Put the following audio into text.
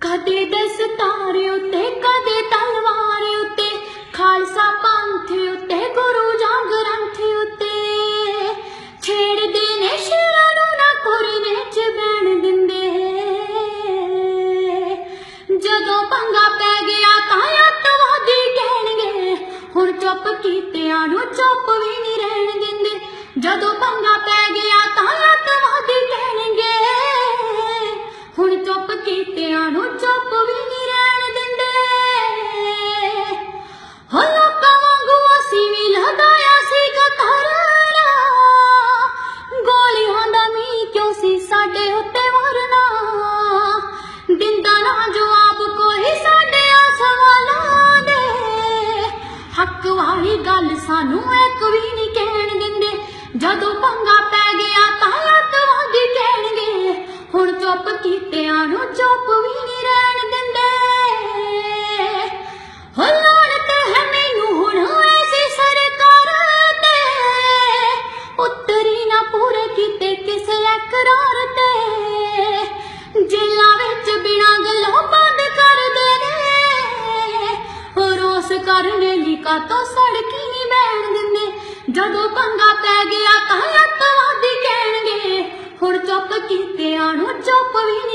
ਕਦੇ ਦਸਤਾਰ ਉੱਤੇ, ਕਦੇ ਤਲਵਾਰ ਉੱਤੇ, ਖਾਲਸਾ ਪੰਥ ਉੱਤੇ, ਗੁਰੂ ਜੰਗ ਗ੍ਰੰਥ ਉੱਤੇ। ਛੇੜਦੇ ਨੇ ਸ਼ਿਰਾਂ ਨੂੰ ਨਾ ਕੁਰਨੇ ਚ ਬੈਣ ਦਿੰਦੇ। ਜਦੋਂ ਪੰਗਾ ਪੈ ਗਿਆ ਤਾਂ ਅੱਤਵਾਦੀ ਕਹਿਣਗੇ, ਹੁਣ ਚੁੱਪ ਕੀਤਿਆਂ ਨੂੰ ਚੁੱਪ ਵੀ ਨਹੀਂ ਰਹਿਣ ਦਿੰਦੇ। ਜਦੋਂ ਪੰਗਾ ਪੈ ਚੁੱਪ ਕੀਤਿਆਂ ਨੂੰ ਚੁੱਪ ਵੀ ਨਹੀਂ ਰਹਿਣ ਦਿੰਦੇ। ਹੋ ਲੋਕਾਂ ਵਾਂਗੂ ਅਸੀਂ ਵੀ ਲਗਾਇਆ ਸੀ ਕਤਰਨਾ ਗੋਲੀਆਂ ਦਾ ਮੀਂਹ ਕਿਉਂ ਸੀ ਸਾਡੇ ਉੱਤੇ ਵਰਨਾ ਦਿੰਦਾ ਨਾ ਜਵਾਬ ਕੋਈ ਸਾਡੇ ਆ ਸਵਾਲਾਂ ਦੇ। ਹੱਕ ਵਾਲੀ ਗੱਲ ਸਾਨੂੰ ਇੱਕ ਵੀ ਨਹੀਂ ਕਹਿਣ ਦਿੰਦੇ। ਜਦੋਂ ਪੰਗਾ ਕੀਤਿਆਂ ਨੂੰ ਚੁੱਪ ਵੀ ਨਹੀਂ ਰਹਿਣ ਦਿੰਦੇ। ਹੋ ਲਾਣਤ ਹੈ ਮੈਨੂੰ ਹੁਣ ਐਸੀ ਸਰਕਾਰ ਤੇ। ਉੱਤਰੀ ਨਾ ਪੂਰੇ ਕੀਤੇ ਕਿਸੇ ਇਕਰਾਰ ਤੇ। ਜੇਲਾਂ ਵਿੱਚ ਬਿਨਾਂ ਗੱਲੋਂ ਬੰਦ ਕਰਦੇ ਨੇ। ਰੋਸ ਕਰਨੇ ਲਈ ਕਾਤੋਂ ਸੜਕੀ ਨਹੀਂ ਬੈਣ ਦਿੰਦੇ। ਜਦੋਂ ਪੰਗਾ ਪੈ ਗਿਆ ਤਾਂ ਅੱਤਵਾਦੀ ਕਹਿਣਗੇ, ਹੁਣ ਚੁੱਪ ਕੀਤੇ ਨੂੰ ਚੁੱਪ ਵੀ ਨਹੀਂ